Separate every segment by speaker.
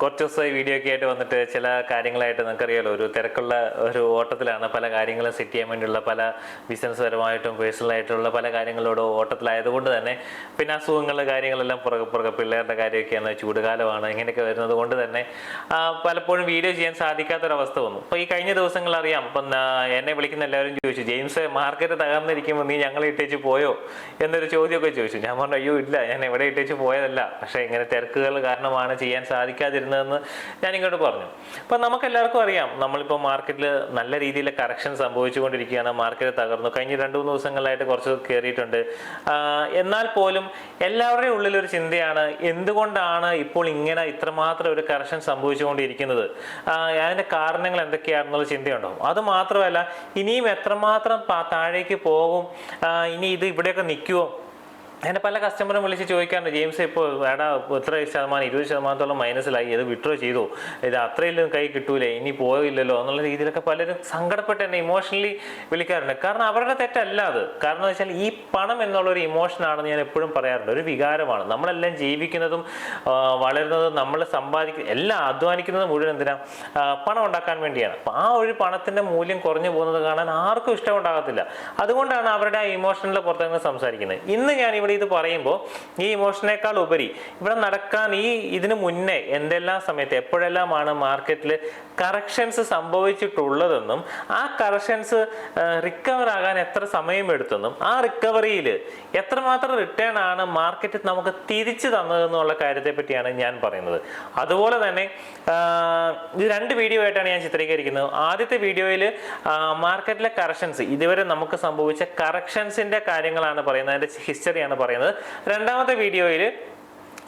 Speaker 1: കുറച്ച് ദിവസമായി വീഡിയോ ഒക്കെ ആയിട്ട് വന്നിട്ട് ചില കാര്യങ്ങളായിട്ട് നിങ്ങൾക്കറിയാലോ ഒരു തിരക്കുള്ള ഒരു ഓട്ടത്തിലാണ് പല കാര്യങ്ങളും സെറ്റ് ചെയ്യാൻ വേണ്ടിയുള്ള പല ബിസിനസ് പരമായിട്ടും പേഴ്സണലായിട്ടുള്ള പല കാര്യങ്ങളോടും ഓട്ടത്തിലായതുകൊണ്ട് തന്നെ പിന്നെ അസുഖങ്ങളുടെ കാര്യങ്ങളെല്ലാം പുറകെ പുറകെ പിള്ളേരുടെ കാര്യമൊക്കെയാണ് ചൂടുകാലമാണ് ഇങ്ങനെയൊക്കെ വരുന്നത് കൊണ്ട് തന്നെ പലപ്പോഴും വീഡിയോ ചെയ്യാൻ സാധിക്കാത്തൊരവസ്ഥ വന്നു. അപ്പോൾ ഈ കഴിഞ്ഞ ദിവസങ്ങൾ അറിയാം. ഇപ്പം ആ, എന്നെ വിളിക്കുന്ന എല്ലാവരും ചോദിച്ചു ജെയിംസ് മാർക്കറ്റ് തകർന്നിരിക്കുമ്പോൾ നീ ഞങ്ങളെ ഇട്ടേച്ച് പോയോ? എന്നൊരു ചോദ്യമൊക്കെ ചോദിച്ചു. ഞാൻ പറഞ്ഞു അയ്യോ ഇല്ല ഞാൻ എവിടെ ഇട്ടേച്ച് പോയതല്ല. പക്ഷേ ഇങ്ങനെ തിരക്കുകൾ കാരണമാണ് ചെയ്യാൻ സാധിക്കാതിരുന്നതെന്ന് ഞാൻ ഇങ്ങോട്ട് പറഞ്ഞു. അപ്പം നമുക്ക് എല്ലാവർക്കും അറിയാം നമ്മളിപ്പോൾ മാർക്കറ്റിൽ നല്ല രീതിയിൽ കറക്ഷൻ സംഭവിച്ചുകൊണ്ടിരിക്കുകയാണ് മാർക്കറ്റ് തകർന്നു. കഴിഞ്ഞ രണ്ട് മൂന്ന് ദിവസങ്ങളിലായിട്ട് കുറച്ച് കയറിയിട്ടുണ്ട് എന്നാൽ പോലും എല്ലാവരുടെയും ഉള്ളിലൊരു ചിന്തയാണ് എന്തുകൊണ്ടാണ് ഇപ്പോൾ ഇങ്ങനെ ഇത്രമാത്രം ഒരു കറക്ഷൻ സംഭവിച്ചുകൊണ്ടിരിക്കുന്നത്? അതിന്റെ കാരണങ്ങൾ എന്തൊക്കെയാണെന്നുള്ള ചിന്തയുണ്ടാവും അത് മാത്രമല്ല ഇനിയും എത്രമാത്രം താഴേക്ക് പോകും? ഇനി ഇത് ഇവിടെയൊക്കെ നിൽക്കുമോ എന്നെ പല കസ്റ്റമറും വിളിച്ച് ചോദിക്കാറുണ്ട് ജെയിംസ് ഇപ്പോൾ എടാ എത്ര ശതമാനം ഇരുപത് ശതമാനത്തോളം മൈനസിലായി ഇത് വിഡ്രോ ചെയ്തു? ഇത് അത്രയിലും കൈ കിട്ടൂലേ ഇനി പോയില്ലല്ലോ? എന്നുള്ള രീതിയിലൊക്കെ പലരും സങ്കടപ്പെട്ട് എന്നെ ഇമോഷണലി വിളിക്കാറുണ്ട്. കാരണം അവരുടെ തെറ്റല്ല അത്. കാരണം വെച്ചാൽ ഈ പണം എന്നുള്ളൊരു ഇമോഷനാണെന്ന് ഞാൻ എപ്പോഴും പറയാറുണ്ട്. ഒരു വികാരമാണ്. നമ്മളെല്ലാം ജീവിക്കുന്നതും വളരുന്നതും നമ്മൾ സമ്പാദിക്കുന്ന എല്ലാം അധ്വാനിക്കുന്നത് മുഴുവൻ എന്തിനാ? പണം ഉണ്ടാക്കാൻ വേണ്ടിയാണ്. അപ്പം ആ ഒരു പണത്തിന്റെ മൂല്യം കുറഞ്ഞു പോകുന്നത് കാണാൻ ആർക്കും ഇഷ്ടമുണ്ടാകത്തില്ല. അതുകൊണ്ടാണ് അവരുടെ ആ ഇമോഷനിലെ പുറത്തുനിന്ന് സംസാരിക്കുന്നത്. ഇന്ന് ഞാൻ ഇവിടെ ഇത് പറയുമ്പോൾ ഈ ഇമോഷനേക്കാൾ ഉപരി ഇവിടെ നടക്കാൻ ഈ ഇതിന് മുന്നേ എന്തെല്ലാം സമയത്ത് എപ്പോഴെല്ലാമാണ് മാർക്കറ്റിൽ കറക്ഷൻസ് സംഭവിച്ചിട്ടുള്ളതെന്നും ആ കറക്ഷൻസ് റിക്കവർ ആകാൻ എത്ര സമയമെടുത്തെന്നും ആ റിക്കവറിയിൽ എത്രമാത്രം റിട്ടേൺ ആണ് മാർക്കറ്റ് നമുക്ക് തിരിച്ചു തന്നതെന്നുള്ള കാര്യത്തെ പറ്റിയാണ് ഞാൻ പറയുന്നത്. അതുപോലെ തന്നെ ഇത് രണ്ട് വീഡിയോ ആയിട്ടാണ് ഞാൻ ചിത്രീകരിക്കുന്നത്. ആദ്യത്തെ വീഡിയോയിൽ മാർക്കറ്റിലെ കറക്ഷൻസ് ഇതുവരെ നമുക്ക് സംഭവിച്ച കറക്ഷൻസിന്റെ കാര്യങ്ങളാണ് പറയുന്നത്. അതിന്റെ ഹിസ്റ്ററിയാണ് പറയുന്നത്. രണ്ടാമത്തെ വീഡിയോയിൽ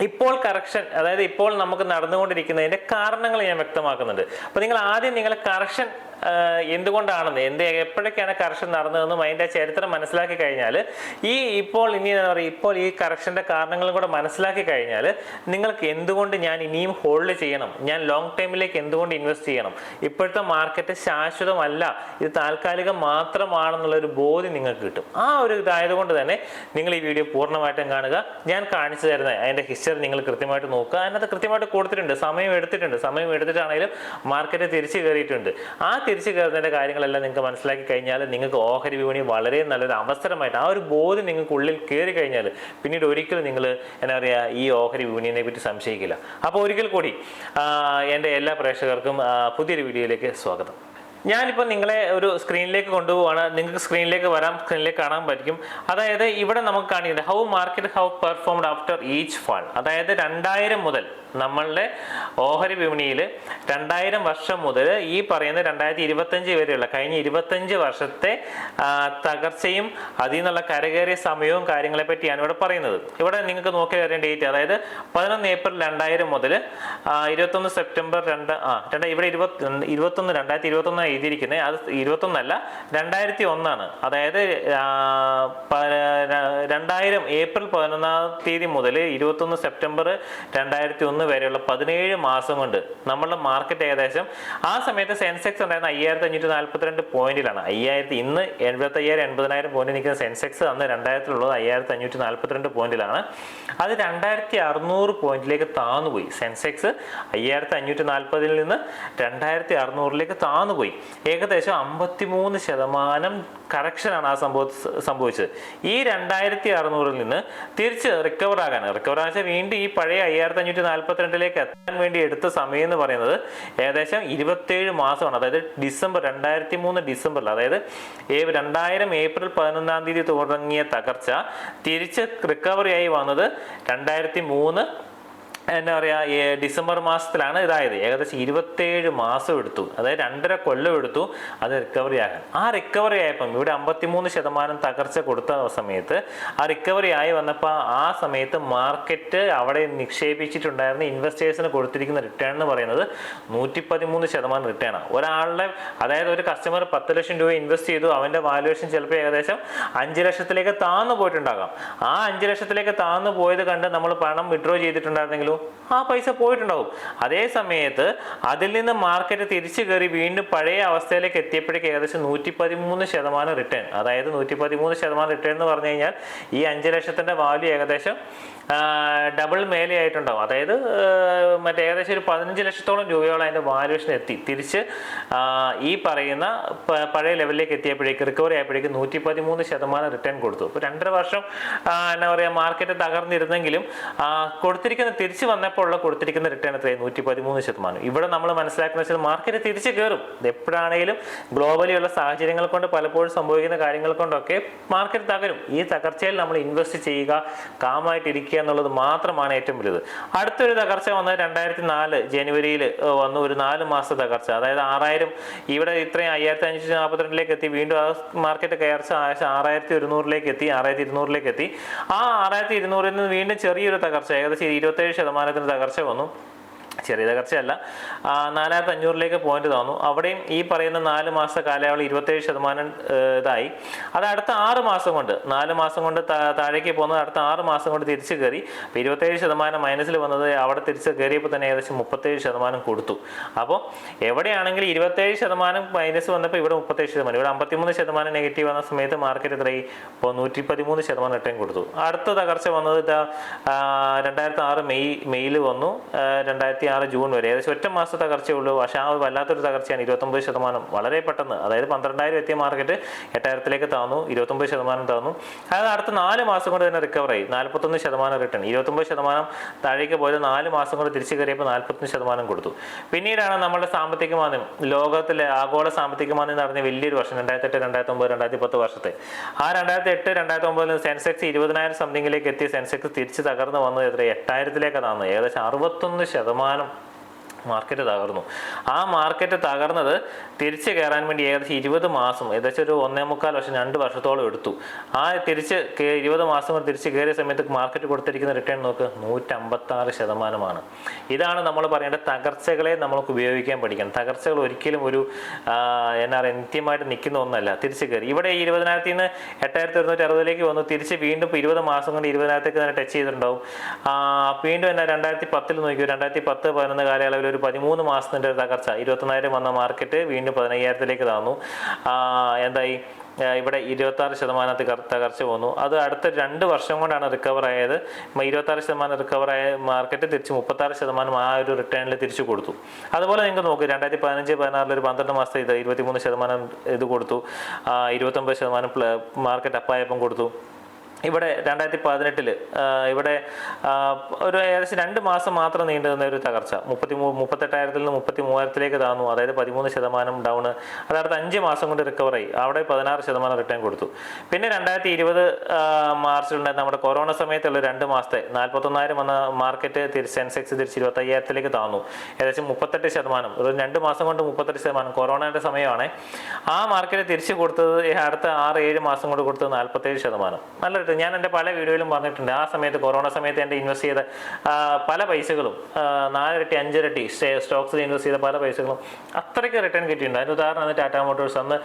Speaker 1: ഇപ്പോൾ കറക്ഷൻ അതായത് ഇപ്പോൾ നമുക്ക് നടന്നുകൊണ്ടിരിക്കുന്നതിന്റെ കാരണങ്ങൾ ഞാൻ വ്യക്തമാക്കുന്നുണ്ട്. അപ്പോൾ നിങ്ങൾ ആദ്യം നിങ്ങൾ കറക്ഷൻ എന്തുകൊണ്ടാണെന്ന് എന്ത് എപ്പോഴൊക്കെയാണ് കറക്ഷൻ നടന്നതെന്നും അതിന്റെ ചരിത്രം മനസ്സിലാക്കി കഴിഞ്ഞാൽ ഈ ഇപ്പോൾ ഇനി എന്താ പറയുക ഇപ്പോൾ ഈ കറക്ഷന്റെ കാരണങ്ങളും കൂടെ മനസ്സിലാക്കി കഴിഞ്ഞാൽ നിങ്ങൾക്ക് എന്തുകൊണ്ട് ഞാൻ ഇനിയും ഹോൾഡ് ചെയ്യണം? ഞാൻ ലോങ് ടൈമിലേക്ക് എന്തുകൊണ്ട് ഇൻവെസ്റ്റ് ചെയ്യണം? ഇപ്പോഴത്തെ മാർക്കറ്റ് ശാശ്വതമല്ല. ഇത് താൽക്കാലികം മാത്രമാണെന്നുള്ള ഒരു ബോധ്യം നിങ്ങൾക്ക് കിട്ടും. ആ ഒരു ഇതായതുകൊണ്ട് തന്നെ നിങ്ങൾ ഈ വീഡിയോ പൂർണമായിട്ടും കാണുക. ഞാൻ കാണിച്ചു തരുന്ന അതിന്റെ ഹിസ്റ്ററി നിങ്ങൾ കൃത്യമായിട്ട് നോക്കുക. അതിനകത്ത് കൃത്യമായിട്ട് കൊടുത്തിട്ടുണ്ട്. സമയം എടുത്തിട്ടുണ്ട്. സമയം എടുത്തിട്ടാണെങ്കിലും മാർക്കറ്റ് തിരിച്ചു കയറിയിട്ടുണ്ട്. ആ തിരിച്ചു കയറുന്നതിന്റെ കാര്യങ്ങളെല്ലാം നിങ്ങൾക്ക് മനസ്സിലാക്കി കഴിഞ്ഞാൽ നിങ്ങൾക്ക് ഓഹരി വിപണി വളരെ നല്ലൊരു അവസരമായിട്ട് ആ ഒരു ബോധം നിങ്ങൾക്ക് ഉള്ളിൽ കയറി കഴിഞ്ഞാൽ പിന്നീട് ഒരിക്കലും നിങ്ങൾ എന്താ പറയുക ഈ ഓഹരി വിപണിയെ പറ്റി സംശയിക്കില്ല. അപ്പോൾ ഒരിക്കൽ കൂടി എന്റെ എല്ലാ പ്രേക്ഷകർക്കും പുതിയൊരു വീഡിയോയിലേക്ക് സ്വാഗതം. ഞാനിപ്പോൾ നിങ്ങളെ ഒരു സ്ക്രീനിലേക്ക് കൊണ്ടുപോവാണ്. നിങ്ങൾക്ക് സ്ക്രീനിലേക്ക് വരാം സ്ക്രീനിലേക്ക് കാണാൻ പറ്റും. അതായത് ഇവിടെ നമുക്ക് കാണിക്കുന്നത് how market how performed after each fall അതായത് രണ്ടായിരം മുതൽ നമ്മളുടെ ഓഹരി വിപണിയിൽ രണ്ടായിരം വർഷം മുതൽ ഈ പറയുന്ന രണ്ടായിരത്തി ഇരുപത്തഞ്ച് വരെയുള്ള കഴിഞ്ഞ ഇരുപത്തഞ്ച് വർഷത്തെ തകർച്ചയും അതിൽ നിന്നുള്ള കരകയറിയ സമയവും കാര്യങ്ങളെ പറ്റിയാണ് ഇവിടെ പറയുന്നത്. ഇവിടെ നിങ്ങൾക്ക് നോക്കി വരേണ്ട ഡേറ്റ് അതായത് പതിനൊന്ന് ഏപ്രിൽ രണ്ടായിരം മുതൽ ഇരുപത്തൊന്ന് സെപ്റ്റംബർ രണ്ട് ആ രണ്ട് ഇവിടെ ഇരുപത്തി ഇരുപത്തൊന്ന് രണ്ടായിരത്തി ഇരുപത്തൊന്ന് എഴുതിയിരിക്കുന്നത് അത് ഇരുപത്തൊന്നല്ല രണ്ടായിരത്തി ഒന്നാണ് അതായത് രണ്ടായിരം ഏപ്രിൽ പതിനൊന്നാം തീയതി മുതൽ ഇരുപത്തൊന്ന് സെപ്റ്റംബർ രണ്ടായിരത്തി ഒന്ന് വരെയുള്ള പതിനേഴ് മാസം കൊണ്ട് നമ്മളുടെ മാർക്കറ്റ് ഏകദേശം ആ സമയത്ത് സെൻസെക്സ് ഉണ്ടായിരുന്ന അയ്യായിരത്തി അഞ്ഞൂറ്റി നാൽപ്പത്തിരണ്ട് പോയിന്റിലാണ് അയ്യായിരത്തി ഇന്ന് എൺപത്തി അയ്യായിരം എൺപതിനായിരം പോയിന്റ് നിൽക്കുന്ന സെൻസെക്സ് അന്ന് രണ്ടായിരത്തിലുള്ളത് അയ്യായിരത്തി അഞ്ഞൂറ്റി നാൽപ്പത്തിരണ്ട് പോയിന്റിലാണ് അത് രണ്ടായിരത്തി അറുന്നൂറ് പോയിന്റിലേക്ക് താന്നുപോയി. സെൻസെക്സ് അയ്യായിരത്തി അഞ്ഞൂറ്റി നാൽപ്പതിൽ നിന്ന് രണ്ടായിരത്തി അറുന്നൂറിലേക്ക് താന്നുപോയി. ഏകദേശം അമ്പത്തിമൂന്ന് ശതമാനം കറക്ഷനാണ് ആ സംഭവ സംഭവിച്ചത്. ഈ രണ്ടായിരത്തി അറുന്നൂറിൽ നിന്ന് തിരിച്ച് റിക്കവർ ആകാൻ റിക്കവർ ആകാൻ വീണ്ടും ഈ പഴയ അയ്യായിരത്തി അഞ്ഞൂറ്റി നാൽപ്പത്തിരണ്ടിലേക്ക് എത്താൻ വേണ്ടി എടുത്ത സമയം എന്ന് പറയുന്നത് ഏകദേശം ഇരുപത്തേഴ് മാസമാണ്. അതായത് ഡിസംബർ രണ്ടായിരത്തി മൂന്ന് ഡിസംബറിൽ അതായത് രണ്ടായിരം ഏപ്രിൽ പതിനൊന്നാം തീയതി തുടങ്ങിയ തകർച്ച തിരിച്ച് റിക്കവറി ആയി വന്നത് രണ്ടായിരത്തി മൂന്ന് എന്താ പറയുക ഡിസംബർ മാസത്തിലാണ് ഇതായത്. ഏകദേശം ഇരുപത്തേഴ് മാസം എടുത്തു. അതായത് രണ്ടര കൊല്ലം എടുത്തു അത് റിക്കവറി ആകാൻ ആ റിക്കവറി ആയപ്പം ഇവിടെ അമ്പത്തിമൂന്ന് ശതമാനം തകർച്ച കൊടുത്ത സമയത്ത് ആ റിക്കവറി ആയി വന്നപ്പോൾ ആ സമയത്ത് മാർക്കറ്റ് അവിടെ നിക്ഷേപിച്ചിട്ടുണ്ടായിരുന്ന ഇൻവെസ്റ്റേഴ്സിന് കൊടുത്തിരിക്കുന്ന റിട്ടേൺ എന്ന് പറയുന്നത് നൂറ്റി പതിമൂന്ന് ശതമാനം റിട്ടേൺ ആണ്. ഒരാളുടെ അതായത് ഒരു കസ്റ്റമർ പത്ത് ലക്ഷം രൂപ ഇൻവെസ്റ്റ് ചെയ്തു അവന്റെ വാല്യുവേഷൻ ചിലപ്പോൾ ഏകദേശം അഞ്ച് ലക്ഷത്തിലേക്ക് താന്നു പോയിട്ടുണ്ടാകാം. ആ അഞ്ച് ലക്ഷത്തിലേക്ക് താന്നു പോയത് കണ്ട് നമ്മൾ പണം വിഡ്രോ ചെയ്തിട്ടുണ്ടായിരുന്നെങ്കിലും ആ പൈസ പോയിട്ടുണ്ടാവും. അതേ സമയത്ത് അതിൽ നിന്ന് മാർക്കറ്റ് തിരിച്ചു കയറി വീണ്ടും പഴയ അവസ്ഥയിലേക്ക് എത്തിയപ്പോഴേക്ക് ഏകദേശം നൂറ്റി പതിമൂന്ന് ശതമാനം റിട്ടേൺ അതായത് നൂറ്റി പതിമൂന്ന് ശതമാനം റിട്ടേൺ എന്ന് പറഞ്ഞു കഴിഞ്ഞാൽ ഈ അഞ്ച് ലക്ഷത്തിന്റെ വാല്യൂ ഏകദേശം ഡബിൾ മേലെയായിട്ടുണ്ടാവും അതായത് മറ്റേ ഏകദേശം ഒരു പതിനഞ്ച് ലക്ഷത്തോളം രൂപയോളം അതിന്റെ വാല്യുവേഷൻ എത്തി. തിരിച്ച് ഈ പറയുന്ന പഴയ ലെവലിലേക്ക് എത്തിയപ്പോഴേക്ക് റിക്കവറി ആയപ്പോഴേക്ക് നൂറ്റി പതിമൂന്ന് ശതമാനം റിട്ടേൺ കൊടുത്തു. അപ്പോൾ രണ്ടര വർഷം എന്താ പറയുക മാർക്കറ്റ് തകർന്നിരുന്നെങ്കിലും കൊടുത്തിരിക്കുന്ന തിരിച്ച് വന്നപ്പോൾ ഉള്ള കൊടുത്തിരിക്കുന്ന റിട്ടേൺ എത്രയായി നൂറ്റി പതിമൂന്ന് ശതമാനം. ഇവിടെ നമ്മൾ മനസ്സിലാക്കുന്ന വെച്ചാൽ മാർക്കറ്റ് തിരിച്ചു കയറും. എപ്പോഴാണെങ്കിലും ഗ്ലോബലി ഉള്ള സാഹചര്യങ്ങൾ കൊണ്ട് പലപ്പോഴും സംഭവിക്കുന്ന കാര്യങ്ങൾ കൊണ്ടൊക്കെ മാർക്കറ്റ് തകരും. ഈ തകർച്ചയിൽ നമ്മൾ ഇൻവെസ്റ്റ് ചെയ്യുക കാമായിട്ട് ഇരിക്കുക എന്നുള്ളത് മാത്രമാണ് ഏറ്റവും വലുത്. അടുത്തൊരു തകർച്ച വന്നത് രണ്ടായിരത്തി നാല് ജനുവരിയിൽ വന്ന. ഒരു നാല് മാസത്തെ തകർച്ച. അതായത് ആറായിരം ഇവിടെ ഇത്രയും അയ്യായിരത്തി അഞ്ഞൂറ്റി നാൽപ്പത്തിരണ്ടിലേക്ക് എത്തി. വീണ്ടും ആ മാർക്കറ്റ് കയർച്ച ആറായിരത്തി ഒരുന്നൂറിലേക്ക് എത്തി ആറായിരത്തി ഇരുന്നൂറിലേക്ക് എത്തി. ആ ആറായിരത്തി ഇരുന്നൂറിൽ നിന്ന് വീണ്ടും ചെറിയൊരു തകർച്ച. ഏകദേശം ഇരുപത്തേഴ് ശതമാനത്തിന് തകർച്ച വന്നു. ചെറിയ തകർച്ചയല്ല. നാലായിരത്തി അഞ്ഞൂറിലേക്ക് പോയിന്റ് തന്നു. അവിടെയും ഈ പറയുന്ന നാല് മാസ കാലയളവ് ഇരുപത്തേഴ് ശതമാനം ഇതായി. അത് അടുത്ത ആറ് മാസം കൊണ്ട് നാല് മാസം കൊണ്ട് താഴേക്ക് പോകുന്നത് അടുത്ത ആറ് മാസം കൊണ്ട് തിരിച്ചു കയറി. അപ്പോൾ ഇരുപത്തേഴ് ശതമാനം മൈനസിൽ വന്നത് അവിടെ തിരിച്ച് കയറിയപ്പോൾ തന്നെ ഏകദേശം മുപ്പത്തേഴ് ശതമാനം കൊടുത്തു. അപ്പോൾ എവിടെയാണെങ്കിൽ ഇരുപത്തേഴ് ശതമാനം മൈനസ് വന്നപ്പോൾ ഇവിടെ മുപ്പത്തേഴ് ശതമാനം ഇവിടെ അമ്പത്തിമൂന്ന് ശതമാനം നെഗറ്റീവ് വന്ന സമയത്ത് മാർക്കറ്റ് എത്രയായി ഇപ്പോൾ നൂറ്റി പതിമൂന്ന് ശതമാനം റിട്ടേൺ കൊടുത്തു. അടുത്ത തകർച്ച വന്നത് രണ്ടായിരത്തി ആറ് മെയ് മെയ്യിൽ വന്നു. ആ, രണ്ടായിരത്തി ആറ് ജൂൺ വരെ ഏകദേശം ഒറ്റ മാസത്തെ തകർച്ചയേ ഉള്ളൂ പക്ഷേ ആ വല്ലാത്തൊരു തകർച്ചയാണ്. ഇരുപത്തൊമ്പത് ശതമാനം വളരെ പെട്ടെന്ന് അതായത് പന്ത്രണ്ടായിരം എത്തിയ മാർക്കറ്റ് എട്ടായിരത്തിലേക്ക് താന്നു ഇരുപത്തൊമ്പത് ശതമാനം താന്നു. അതായത് അടുത്ത നാല് മാസം കൊണ്ട് തന്നെ റിക്കവറായി നാൽപ്പത്തൊന്ന് ശതമാനം റിട്ടേൺ ഇരുപത്തൊമ്പത് ശതമാനം താഴേക്ക് പോയത് നാല് മാസം കൊണ്ട് തിരിച്ചു കയറിയപ്പോൾ നാൽപ്പത്തൊന്ന് ശതമാനം കൊടുത്തു. പിന്നീടാണ് നമ്മുടെ സാമ്പത്തിക മാന്ദ്യം. ലോകത്തിലെ ആഗോള സാമ്പത്തിക മാന്ദ്യം നടന്ന വലിയൊരു വർഷം രണ്ടായിരത്തി എട്ട് രണ്ടായിരത്തി ഒമ്പത് രണ്ടായിരത്തി പത്ത് വർഷത്തെ. ആ രണ്ടായിരത്തി എട്ട് രണ്ടായിരത്തി ഒമ്പതിൽ സെൻസെക്സ് ഇരുപതിനായിരം സംതിങ്ങിലേക്ക് എത്തിയ സെൻസെക്സ് തിരിച്ച് തകർന്നു വന്നത് എത്ര എട്ടായിരത്തിലേക്ക് താന്നു ഏകദേശം അറുപത്തൊന്ന് ശതമാനം claro. മാർക്കറ്റ് തകർന്നു. ആ മാർക്കറ്റ് തകർന്നത് തിരിച്ച് കയറാൻ വേണ്ടി ഏകദേശം ഇരുപത് മാസം ഏകദേശം ഒരു ഒന്നേ മുക്കാൽ വർഷം രണ്ട് വർഷത്തോളം എടുത്തു. ആ തിരിച്ച് ഇരുപത് മാസം വരെ തിരിച്ച് കയറിയ സമയത്ത് മാർക്കറ്റ് കൊടുത്തിരിക്കുന്ന റിട്ടേൺ നോക്ക് നൂറ്റമ്പത്താറ് ശതമാനമാണ്. ഇതാണ് നമ്മൾ പറയേണ്ട തകർച്ചകളെ നമ്മൾക്ക് ഉപയോഗിക്കാൻ പഠിക്കണം. തകർച്ചകൾ ഒരിക്കലും ഒരു എന്നാ പറയുക നിത്യമായിട്ട് നിൽക്കുന്ന ഒന്നല്ല. തിരിച്ച് കയറി ഇവിടെ ഇരുപതിനായിരത്തി നിന്ന് എട്ടായിരത്തി ഒരുന്നൂറ്റി അറുപതിലേക്ക് വന്നു. തിരിച്ച് വീണ്ടും ഇരുപത് മാസം കൊണ്ട് ഇരുപതിനായിരത്തേക്ക് തന്നെ ടച്ച് ചെയ്തിട്ടുണ്ടാവും. വീണ്ടും എന്നാ രണ്ടായിരത്തി പത്തിൽ നോക്കിയോ രണ്ടായിരത്തി പത്ത് പതിനൊന്ന് കാലയളവിൽ ഒരു പതിമൂന്ന് മാസത്തിന്റെ ഒരു തകർച്ച. ഇരുപത്തൊന്നായിരം വന്ന മാർക്കറ്റ് വീണ്ടും പതിനയ്യായിരത്തിലേക്ക് താന്നു. എന്തായി? ഇവിടെ ഇരുപത്തി ശതമാനം തകർച്ച പോന്നു അത് അടുത്ത രണ്ട് വർഷം കൊണ്ടാണ് റിക്കവർ ആയത്. ഇരുപത്തി ആറ് ശതമാനം റിക്കവർ ആയ മാർക്കറ്റ് തിരിച്ച് മുപ്പത്തി ആറ് ശതമാനം ആ ഒരു റിട്ടേണിൽ തിരിച്ചു കൊടുത്തു. അതുപോലെ നിങ്ങൾക്ക് നോക്ക് രണ്ടായിരത്തി പതിനഞ്ച് പതിനാറിൽ ഒരു പന്ത്രണ്ട് മാസത്തെ ഇത് ഇരുപത്തിമൂന്ന് ശതമാനം ഇത് കൊടുത്തു. ഇരുപത്തൊമ്പത് ശതമാനം മാർക്കറ്റ് അപ്പായപ്പം കൊടുത്തു. ഇവിടെ രണ്ടായിരത്തി പതിനെട്ടിൽ ഇവിടെ ഒരു ഏകദേശം രണ്ട് മാസം മാത്രം നീണ്ടു നിന്ന ഒരു തകർച്ച. മുപ്പത്തി മൂ മുപ്പത്തെട്ടായിരത്തിൽ നിന്ന് മുപ്പത്തി മൂവായിരത്തിലേക്ക് താന്നു. അതായത് പതിമൂന്ന് ശതമാനം ഡൗൺ അതടുത്ത അഞ്ച് മാസം കൊണ്ട് റിക്കവറായി അവിടെ പതിനാറ് ശതമാനം റിട്ടേൺ കൊടുത്തു. പിന്നെ രണ്ടായിരത്തി ഇരുപത് മാർച്ചിലുണ്ടായിരുന്ന നമ്മുടെ കൊറോണ സമയത്തുള്ള രണ്ട് മാസത്തെ നാൽപ്പത്തൊന്നായിരം വന്ന മാർക്കറ്റ് തിരിച്ച് സെൻസെക്സ് തിരിച്ച് ഇരുപത്തയ്യായിരത്തിലേക്ക് താന്നു. ഏകദേശം മുപ്പത്തെട്ട് ശതമാനം. ഒരു രണ്ട് മാസം കൊണ്ട് മുപ്പത്തെട്ട് ശതമാനം. കൊറോണയുടെ സമയമാണ്. ആ മാർക്കറ്റ് തിരിച്ചു കൊടുത്തത് അടുത്ത ആറ് ഏഴ് മാസം കൊണ്ട് കൊടുത്തത് നാൽപ്പത്തേഴ് ശതമാനം. നല്ല റിട്ടേൺ ഞാൻ എന്റെ പല വീഡിയോയിലും പറഞ്ഞിട്ടുണ്ട്. ആ സമയത്ത് കൊറോണ സമയത്ത് എന്റെ ഇൻവെസ്റ്റ് ചെയ്ത പല പൈസകളും നാലിരട്ടി അഞ്ചിരട്ടി സ്റ്റോക്സിൽ ഇൻവെസ്റ്റ് ചെയ്ത പല പൈസകളും അത്രയ്ക്ക് റിട്ടേൺ കിട്ടിയിട്ടുണ്ട്. അതിന് ഉദാഹരണമാണ് ടാറ്റാ മോട്ടോഴ്സ് അന്ന്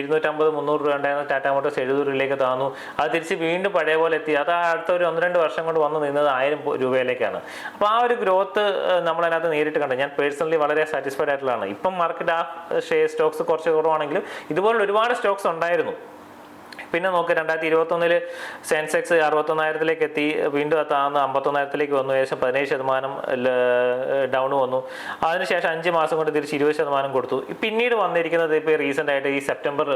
Speaker 1: ഇരുന്നൂറ്റമ്പത് മുന്നൂറ് രൂപ ഉണ്ടായിരുന്ന ടാറ്റാ മോട്ടോഴ്സ് രൂപയിലേക്ക് താന്നു. അത് തിരിച്ച് വീണ്ടും പഴയ പോലെ എത്തി. അത് അടുത്ത ഒരു ഒന്ന് രണ്ട് വർഷം കൊണ്ട് വന്ന് നിന്നത് ആയിരം രൂപയിലേക്കാണ്. അപ്പോൾ ആ ഒരു ഗ്രോത്ത് നമ്മളതിനകത്ത് നേരിട്ട് കണ്ടു. ഞാൻ പേഴ്സണലി വളരെ സാറ്റിസ്ഫൈഡ് ആയിട്ടുള്ളതാണ്. ഇപ്പം മാർക്കറ്റ് ആ സ്റ്റോക്സ് കുറച്ച് കുറവാണെങ്കിലും ഇതുപോലുള്ള ഒരുപാട് സ്റ്റോക്സ് ഉണ്ടായിരുന്നു. പിന്നെ നോക്ക് രണ്ടായിരത്തി ഇരുപത്തൊന്നിൽ സെൻസെക്സ് അറുപത്തൊന്നായിരത്തിലേക്ക് എത്തി വീണ്ടും അത് താന്ന് അമ്പത്തൊന്നായിരത്തിലേക്ക് വന്നു. ഏകദേശം പതിനേഴ് ശതമാനം ഡൗൺ വന്നു. അതിനുശേഷം അഞ്ച് മാസം കൊണ്ട് തിരിച്ച് ഇരുപത് ശതമാനം കൊടുത്തു. പിന്നീട് വന്നിരിക്കുന്നത് ഇപ്പോൾ റീസെന്റ് ആയിട്ട് ഈ സെപ്റ്റംബർ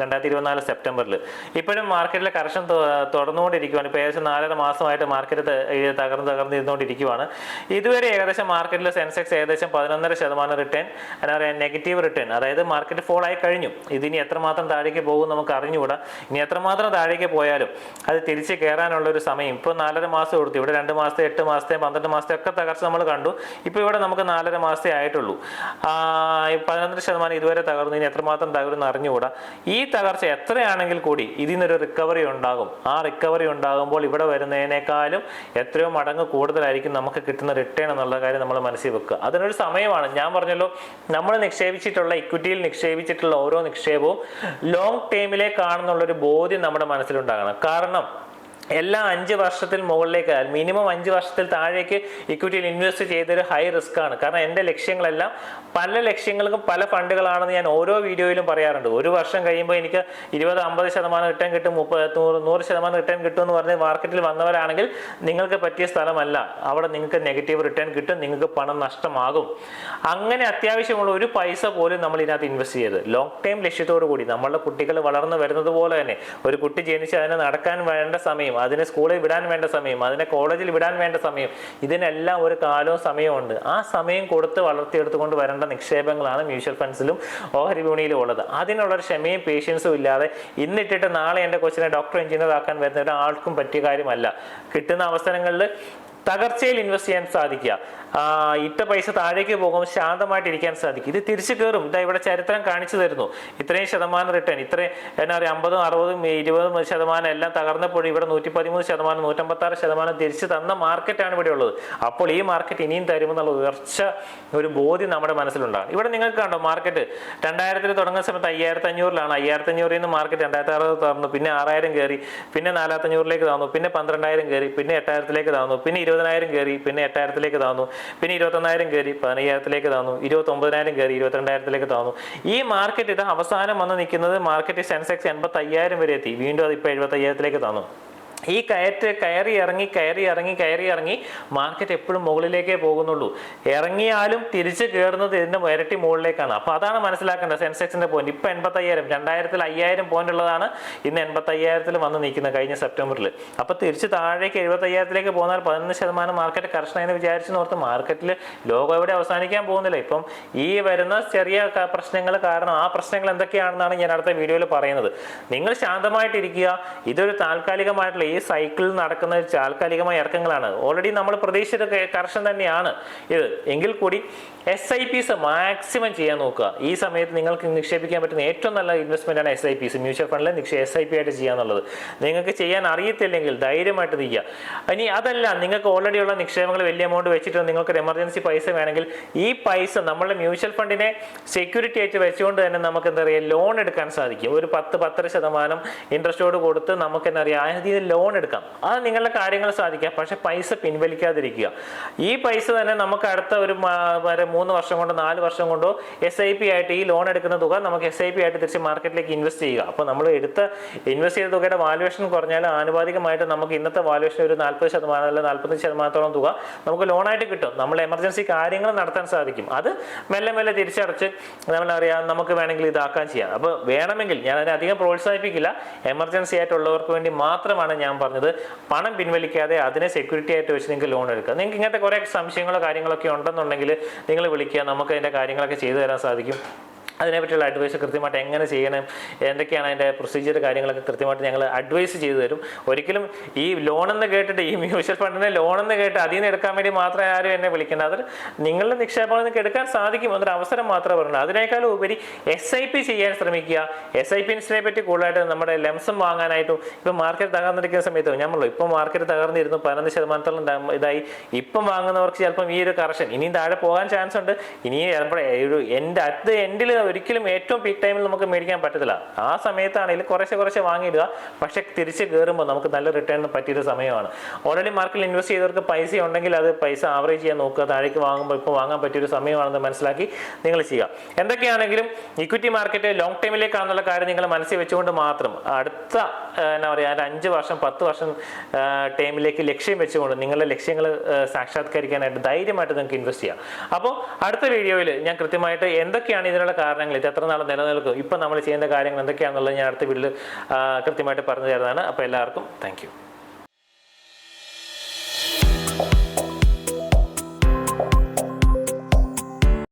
Speaker 1: രണ്ടായിരത്തി ഇരുപത്തിനാല് സെപ്റ്റംബറിൽ ഇപ്പോഴും മാർക്കറ്റിലെ കറക്ഷൻ തുടർന്നുകൊണ്ടിരിക്കുകയാണ് ഇപ്പോൾ ഏകദേശം നാലര മാസമായിട്ട് മാർക്കറ്റ് തകർന്ന് തകർന്ന് ഇരുന്നുകൊണ്ടിരിക്കുകയാണ് ഇതുവരെ ഏകദേശം മാർക്കറ്റിലെ സെൻസെക്സ് ഏകദേശം പതിനൊന്നര ശതമാനം റിട്ടേൺ എന്താ പറയുക നെഗറ്റീവ് റിട്ടേൺ അതായത് മാർക്കറ്റ് ഫോൾ ആയി കഴിഞ്ഞു. ഇതിനി എത്രമാത്രം താഴേക്ക് പോകും നമുക്ക് അറിഞ്ഞുകൂടാ. ഇനി എത്രമാത്രം താഴേക്ക് പോയാലും അത് തിരിച്ച് കയറാനുള്ള ഒരു സമയം ഇപ്പോൾ നാലര മാസം കൊടുത്തു ഇവിടെ രണ്ട് മാസത്തെ എട്ട് മാസത്തെ പന്ത്രണ്ട് മാസത്തെ ഒക്കെ തകർച്ച നമ്മൾ കണ്ടു. ഇപ്പോൾ ഇവിടെ നമുക്ക് നാലര മാസത്തെ ആയിട്ടുള്ളൂ. പതിനൊന്നര ശതമാനം ഇതുവരെ തകർന്നു. ഇനി എത്രമാത്രം തകർന്ന് അറിഞ്ഞുകൂടാ. ഈ തകർച്ച എത്രയാണെങ്കിൽ കൂടി ഇതിൽ നിന്നൊരു റിക്കവറി ഉണ്ടാകും. ആ റിക്കവറി ഉണ്ടാകുമ്പോൾ ഇവിടെ വരുന്നതിനേക്കാളും എത്രയോ മടങ്ങ് കൂടുതലായിരിക്കും നമുക്ക് കിട്ടുന്ന റിട്ടേൺ എന്നുള്ള കാര്യം നമ്മൾ മനസ്സിൽ വെക്കുക. അതിനൊരു സമയമാണ്. ഞാൻ പറഞ്ഞല്ലോ നമ്മൾ നിക്ഷേപിച്ചിട്ടുള്ള ഇക്വിറ്റിയിൽ നിക്ഷേപിച്ചിട്ടുള്ള ഓരോ നിക്ഷേപവും ലോങ് ടൈമിലേക്കാണെന്നുള്ളൊരു ബോധ്യം നമ്മുടെ മനസ്സിലുണ്ടാകണം. കാരണം എല്ലാ അഞ്ച് വർഷത്തിൽ മുകളിലേക്ക് മിനിമം അഞ്ച് വർഷത്തിൽ താഴേക്ക് ഇക്വിറ്റിയിൽ ഇൻവെസ്റ്റ് ചെയ്തൊരു ഹൈ റിസ്ക് ആണ്. കാരണം എന്റെ ലക്ഷ്യങ്ങളെല്ലാം പല ലക്ഷ്യങ്ങൾക്കും പല ഫണ്ടുകളാണെന്ന് ഞാൻ ഓരോ വീഡിയോയിലും പറയാറുണ്ട്. ഒരു വർഷം കഴിയുമ്പോൾ എനിക്ക് ഇരുപത് അമ്പത് ശതമാനം റിട്ടേൺ കിട്ടും മുപ്പത് നൂറ് ശതമാനം റിട്ടേൺ കിട്ടും എന്ന് പറഞ്ഞ് മാർക്കറ്റിൽ വന്നവരാണെങ്കിൽ നിങ്ങൾക്ക് പറ്റിയ സ്ഥലമല്ല. അവിടെ നിങ്ങൾക്ക് നെഗറ്റീവ് റിട്ടേൺ കിട്ടും നിങ്ങൾക്ക് പണം നഷ്ടമാകും. അങ്ങനെ അത്യാവശ്യമുള്ള ഒരു പൈസ പോലും നമ്മൾ ഇതിനകത്ത് ഇൻവെസ്റ്റ് ചെയ്ത് ലോങ് ടൈം ലക്ഷ്യത്തോടു കൂടി. നമ്മളുടെ കുട്ടികൾ വളർന്നു വരുന്നത് പോലെ തന്നെ. ഒരു കുട്ടി ജനിച്ച് അതിനെ നടക്കാൻ വേണ്ട സമയം. അതിനെ സ്കൂളിൽ വിടാൻ വേണ്ട സമയം അതിനെ കോളേജിൽ വിടാൻ വേണ്ട സമയം ഇതിനെല്ലാം ഒരു കാലവും സമയമുണ്ട് ആ സമയം കൊടുത്ത് വളർത്തിയെടുത്തുകൊണ്ട് വരേണ്ട നിക്ഷേപങ്ങളാണ് മ്യൂച്വൽ ഫണ്ട്സിലും ഓഹരി വിപണിയിലും ഉള്ളത്. അതിനുള്ളൊരു ക്ഷമയും പേഷ്യൻസും ഇല്ലാതെ ഇന്നിട്ടിട്ട് നാളെ എന്റെ കൊച്ചിനെ ഡോക്ടർ എഞ്ചിനീയർ ആക്കാൻ വരുന്ന ഒരാൾക്കും പറ്റിയ കാര്യമല്ല. കിട്ടുന്ന അവസരങ്ങളിൽ തകർച്ചയിൽ ഇൻവെസ്റ്റ് ചെയ്യാൻ സാധിക്കുക. ഇട്ട പൈസ താഴേക്ക് പോകും ശാന്തമായിട്ട് ഇരിക്കാൻ സാധിക്കും. ഇത് തിരിച്ചു കയറും ഇതാ ഇവിടെ ചരിത്രം കാണിച്ചു തരുന്നു. ഇത്രയും ശതമാനം റിട്ടേൺ ഇത്രയും എന്നാ പറയുക അമ്പതും അറുപതും ഇരുപതും ശതമാനം എല്ലാം തകർന്നപ്പോൾ ഇവിടെ നൂറ്റി പതിമൂന്ന് ശതമാനം നൂറ്റമ്പത്തി ആറ് ശതമാനം തിരിച്ചു തന്ന മാർക്കറ്റാണ് ഇവിടെ ഉള്ളത്. അപ്പോൾ ഈ മാർക്കറ്റ് ഇനിയും തരുമെന്നുള്ള ഉയർച്ച ഒരു ബോധ്യം നമ്മുടെ മനസ്സിലുണ്ടാകും. ഇവിടെ നിങ്ങൾക്ക് കണ്ടോ മാർക്കറ്റ് രണ്ടായിരത്തിൽ തുടങ്ങുന്ന സമയത്ത് അയ്യായിരത്തി അഞ്ഞൂറിലാണ് അയ്യായിരത്തി അഞ്ഞൂറിൽ നിന്ന് മാർക്കറ്റ് രണ്ടായിരത്തി അറുപത് തന്നു പിന്നെ ആറായിരം കയറി. പിന്നെ നാലായിരത്തി അഞ്ഞൂറിലേക്ക് താന്നു പിന്നെ പന്ത്രണ്ടായിരം കയറി. പിന്നെ എട്ടായിരത്തിലേക്ക് താന്നു പിന്നെ ഇരുപതിനായിരം കയറി. പിന്നെ എട്ടായിരത്തിലേക്ക് താന്നു പിന്നെ ഇരുപത്തൊന്നായിരം കയറി പതിനയ്യായിരത്തിലേക്ക് താന്നു. ഇരുപത്തൊമ്പതിനായിരം കയറി ഇരുപത്തിരണ്ടായിരത്തിലേക്ക് താന്നു. ഈ മാർക്കറ്റ് ഇത് അവസാനം വന്ന് നിൽക്കുന്നത് മാർക്കറ്റ് സെൻസെക്സ് എൺപത്തി അയ്യായിരം വരെ എത്തി. വീണ്ടും അത് ഇപ്പോൾ എഴുപത്തി അയ്യായിരത്തിലേക്ക് താന്നു. ഈ കയറ്റ് കയറി ഇറങ്ങി കയറി ഇറങ്ങി കയറി ഇറങ്ങി മാർക്കറ്റ് എപ്പോഴും മുകളിലേക്കേ പോകുന്നുള്ളൂ. ഇറങ്ങിയാലും തിരിച്ച് കയറുന്നത് ഇതിന്റെ ഇരട്ടി മുകളിലേക്കാണ്. അപ്പോൾ അതാണ് മനസ്സിലാക്കേണ്ടത് സെൻസെക്സിന്റെ പോയിന്റ് ഇപ്പൊ എൺപത്തയ്യായിരം രണ്ടായിരത്തിൽ അയ്യായിരം പോയിന്റ് ഉള്ളതാണ് ഇന്ന് എൺപത്തയ്യായിരത്തിൽ വന്ന് നിൽക്കുന്നത് കഴിഞ്ഞ സെപ്റ്റംബറിൽ. അപ്പോൾ തിരിച്ച് താഴേക്ക് എഴുപത്തയ്യായിരത്തിലേക്ക് പോകുന്നാൽ പതിനൊന്ന് ശതമാനം മാർക്കറ്റ് കർഷകനെ വിചാരിച്ചു നോർത്ത് മാർക്കറ്റിൽ ലോകം എവിടെ അവസാനിക്കാൻ പോകുന്നില്ല. ഇപ്പം ഈ വരുന്ന ചെറിയ പ്രശ്നങ്ങൾ കാരണം ആ പ്രശ്നങ്ങൾ എന്തൊക്കെയാണെന്നാണ് ഞാൻ അടുത്ത വീഡിയോയിൽ പറയുന്നത്. നിങ്ങൾ ശാന്തമായിട്ടിരിക്കുക. ഇതൊരു താൽക്കാലികമായിട്ടുള്ള ഈ സൈക്കിളിൽ നടക്കുന്ന താൽക്കാലികമായ ഇറക്കങ്ങളാണ്. ഓൾറെഡി നമ്മൾ പ്രതീക്ഷിച്ച കർഷൻ തന്നെയാണ് ഇത്. എങ്കിൽ കൂടി എസ് ഐ പിസ് മാക്സിമം ചെയ്യാൻ നോക്കുക. ഈ സമയത്ത് നിങ്ങൾക്ക് നിക്ഷേപിക്കാൻ പറ്റുന്ന ഏറ്റവും നല്ല ഇൻവെസ്റ്റ്മെന്റ് ആണ് എസ് ഐ പിസ് മ്യൂച്വൽ ഫണ്ടിൽ നിക്ഷേ എസ് ഐ പി ആയിട്ട് ചെയ്യാന്നുള്ളത്. നിങ്ങൾക്ക് ചെയ്യാൻ അറിയത്തില്ലെങ്കിൽ ധൈര്യമായിട്ട് നീക്കുക ഇനി അതല്ല നിങ്ങൾക്ക് ഓൾറെഡി ഉള്ള നിക്ഷേപങ്ങൾ വലിയ എമൗണ്ട് വെച്ചിട്ട് നിങ്ങൾക്ക് എമർജൻസി പൈസ വേണമെങ്കിൽ ഈ പൈസ നമ്മളുടെ മ്യൂച്വൽ ഫണ്ടിനെ സെക്യൂരിറ്റി ആയിട്ട് വെച്ചുകൊണ്ട് തന്നെ നമുക്ക് എന്താ പറയുക ലോൺ എടുക്കാൻ സാധിക്കും. ഒരു പത്ത് പത്തര ശതമാനം ഇൻട്രസ്റ്റോട് കൊടുത്ത് നമുക്ക് എന്താ പറയുക ആ രീതിയിൽ ലോൺ എടുക്കാം. അത് നിങ്ങളുടെ കാര്യങ്ങൾ സാധിക്കാം. പക്ഷെ പൈസ പിൻവലിക്കാതിരിക്കുക. ഈ പൈസ തന്നെ നമുക്ക് അടുത്ത ഒരു മൂന്ന് വർഷം കൊണ്ടോ നാല് വർഷം കൊണ്ടോ എസ് ഐ പി ആയിട്ട് ഈ ലോൺ എടുക്കുന്ന തുക നമുക്ക് എസ് ഐ പി ആയിട്ട് തിരിച്ച് മാർക്കറ്റിലേക്ക് ഇൻവെസ്റ്റ് ചെയ്യുക. അപ്പോൾ നമ്മൾ എടുത്ത ഇൻവെസ്റ്റ് ചെയ്ത തുകയുടെ വാലുവേഷൻ കുറഞ്ഞാൽ ആനുപാതികമായിട്ട് നമുക്ക് ഇന്നത്തെ വാലുവേഷൻ ഒരു നാൽപ്പത് ശതമാനം അല്ലെങ്കിൽ നാൽപ്പത്തഞ്ച് ശതമാനത്തോളം തുക നമുക്ക് ലോൺ ആയിട്ട് കിട്ടും. നമ്മൾ എമർജൻസി കാര്യങ്ങൾ നടത്താൻ സാധിക്കും. അത് മെല്ലെ മെല്ലെ തിരിച്ചടച്ച് നമ്മൾ അറിയാം നമുക്ക് വേണമെങ്കിൽ ഇതാക്കാൻ ചെയ്യാം. അപ്പോൾ വേണമെങ്കിൽ ഞാൻ അതിനെ അധികം പ്രോത്സാഹിപ്പിക്കില്ല. എമർജൻസി ആയിട്ടുള്ളവർക്ക് വേണ്ടി മാത്രമാണ് ഞാൻ പറഞ്ഞത് പണം പിൻവലിക്കാതെ അതിനെ സെക്യൂരിറ്റി ആയിട്ട് വെച്ച് നിങ്ങൾക്ക് ലോൺ എടുക്കാം. നിങ്ങൾക്ക് ഇങ്ങനത്തെ കുറേ സംശയങ്ങളോ കാര്യങ്ങളൊക്കെ ഉണ്ടെന്നുണ്ടെങ്കിൽ നിങ്ങൾ വിളിക്കുക. നമുക്ക് അതിന്റെ കാര്യങ്ങളൊക്കെ ചെയ്തു തരാൻ സാധിക്കും. അതിനെപ്പറ്റിയുള്ള അഡ്വൈസ് കൃത്യമായിട്ട് എങ്ങനെ ചെയ്യണം എന്തൊക്കെയാണ് അതിന്റെ പ്രൊസീജിയർ കാര്യങ്ങളൊക്കെ കൃത്യമായിട്ട് ഞങ്ങൾ അഡ്വൈസ് ചെയ്തു തരും. ഒരിക്കലും ഈ ലോൺ എന്ന് കേട്ടിട്ട് ഈ മ്യൂച്വൽ ഫണ്ടിനെ ലോൺ എന്ന് കേട്ട് അതിൽ നിന്ന് എടുക്കാൻ വേണ്ടി മാത്രം ആരും എന്നെ വിളിക്കേണ്ട. അത് നിങ്ങളുടെ നിക്ഷേപങ്ങളിൽ നിങ്ങൾക്ക് എടുക്കാൻ സാധിക്കും എന്നൊരു അവസരം മാത്രമേ പറയുള്ളൂ അതിനേക്കാളും ഉപരി എസ് ഐ പി ചെയ്യാൻ ശ്രമിക്കുക. എസ് ഐ പിൻസിനെ പറ്റി കൂടുതലായിട്ട് നമ്മുടെ ലെംസം വാങ്ങാനായിട്ടും ഇപ്പം മാർക്കറ്റ് തകർന്നിരിക്കുന്ന സമയത്ത് ഞമ്മളോ ഇപ്പം മാർക്കറ്റ് തകർന്നിരുന്നു പതിനൊന്ന് ശതമാനത്തോളം ഇതായി. ഇപ്പം വാങ്ങുന്നവർക്ക് ചിലപ്പം ഈ ഒരു കറക്ഷൻ ഇനിയും താഴെ പോകാൻ ചാൻസ് ഉണ്ട്. ഇനി ചിലപ്പോൾ എന്റെ അറ്റ് എൻഡിൽ ഒരിക്കലും ഏറ്റവും പീക്ക് ടൈമിൽ നമുക്ക് മേടിക്കാൻ പറ്റത്തില്ല. ആ സമയത്താണെങ്കിൽ കുറേശ്ശെ കുറേശ്ശെ വാങ്ങിയിടുക. പക്ഷെ തിരിച്ച് കയറുമ്പോൾ നമുക്ക് നല്ല റിട്ടേൺ പറ്റിയൊരു സമയമാണ്. ഓൾറെഡി മാർക്കറ്റിൽ ഇൻവെസ്റ്റ് ചെയ്തവർക്ക് പൈസ ഉണ്ടെങ്കിൽ അത് പൈസ ആവറേജ് ചെയ്യാൻ നോക്കുക. താഴേക്ക് വാങ്ങുമ്പോൾ ഇപ്പോൾ വാങ്ങാൻ പറ്റിയൊരു സമയമാണെന്ന് മനസ്സിലാക്കി നിങ്ങൾ ചെയ്യുക. എന്തൊക്കെയാണെങ്കിലും ഇക്വിറ്റി മാർക്കറ്റ് ലോങ് ടൈമിലേക്കാണെന്നുള്ള കാര്യം നിങ്ങൾ മനസ്സിൽ വെച്ചുകൊണ്ട് മാത്രം അടുത്ത എന്നാ പറയുക ഒരു അഞ്ച് വർഷം പത്ത് വർഷം ടൈമിലേക്ക് ലക്ഷ്യം വെച്ചുകൊണ്ട് നിങ്ങളുടെ ലക്ഷ്യങ്ങൾ സാക്ഷാത്കരിക്കാനായിട്ട് ധൈര്യമായിട്ട് നിങ്ങൾക്ക് ഇൻവെസ്റ്റ് ചെയ്യാം. അപ്പോൾ അടുത്ത വീഡിയോയിൽ ഞാൻ കൃത്യമായിട്ട് എന്തൊക്കെയാണ് ഇതിനുള്ള കാരണങ്ങൾ ഇത് എത്ര നാൾ നിലനിൽക്കും ഇപ്പം നമ്മൾ ചെയ്യേണ്ട കാര്യങ്ങൾ എന്തൊക്കെയാണെന്നുള്ളത് ഞാൻ അടുത്ത വീട്ടിൽ കൃത്യമായിട്ട് പറഞ്ഞു തരുന്നതാണ്. അപ്പോൾ എല്ലാവർക്കും താങ്ക്